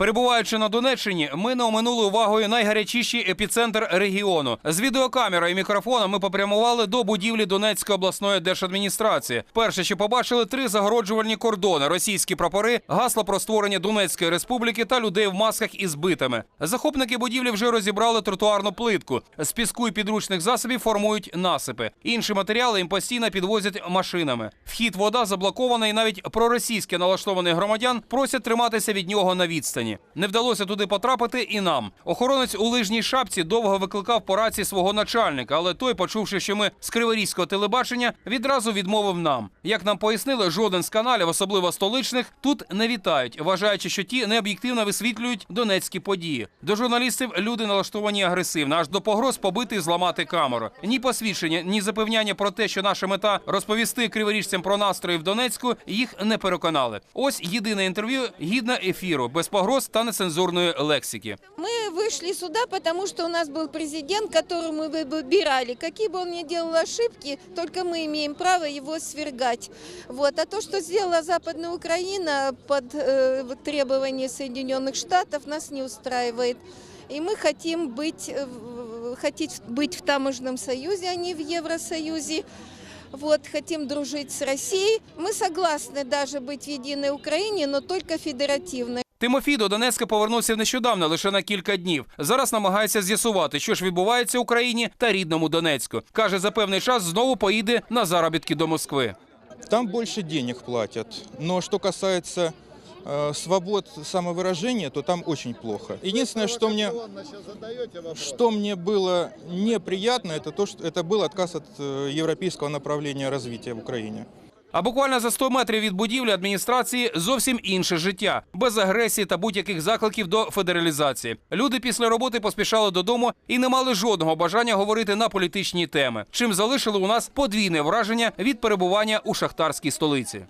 Перебуваючи на Донеччині, ми не оминули увагою найгарячіший епіцентр регіону. З відеокамерою і мікрофоном ми попрямували до будівлі Донецької обласної держадміністрації. Перше, що побачили, три загороджувальні кордони, російські прапори, гасло про створення Донецької республіки та людей в масках із битами. Захопники будівлі вже розібрали тротуарну плитку. З піску і підручних засобів формують насипи. Інші матеріали їм постійно підвозять машинами. Вхід вода заблокована, і навіть проросійське налаштованих громадян просять триматися від нього на відстані. Не вдалося туди потрапити і нам. Охоронець у лижній шапці довго викликав по рації свого начальника, але той, почувши, що ми з криворізького телебачення, відразу відмовив нам. Як нам пояснили, жоден з каналів, особливо столичних, тут не вітають, вважаючи, що ті необ'єктивно висвітлюють донецькі події. До журналістів люди налаштовані агресивно, аж до погроз побити і зламати камеру. Ні посвідчення, ні запевняння про те, що наша мета розповісти криворіжцям про настрої в Донецьку, їх не переконали. Ось єдине інтерв'ю гідне ефіру, без погроз та нецензурної лексики. Мы вышли сюда, потому что у нас был президент, которого мы выбирали. Какие бы он ни делал ошибки, только мы имеем право его свергать. Вот. А то, что сделала Западная Украина под э, вот требования Соединенных Штатов, нас не устраивает. И мы хотим быть, э, в- хотеть быть в таможенном союзе, а не в Евросоюзе. Вот, хотим дружить с Россией. Мы согласны даже быть в единой Украине, но только федеративной. Тимофій до Донецька повернувся нещодавно, лише на кілька днів. Зараз намагається з'ясувати, що ж відбувається в Україні та рідному Донецьку. Каже, за певний час знову поїде на заробітки до Москви. Там больше денег платят. Но что касается э, свобод самовыражения, то там очень плохо. Единственное, что мне, что мне было неприятно, это то, что это был отказ от э, европейского направления развития в Украине. А буквально за 100 метрів від будівлі адміністрації зовсім інше життя, без агресії та будь-яких закликів до федералізації. Люди після роботи поспішали додому і не мали жодного бажання говорити на політичні теми, чим залишили у нас подвійне враження від перебування у шахтарській столиці.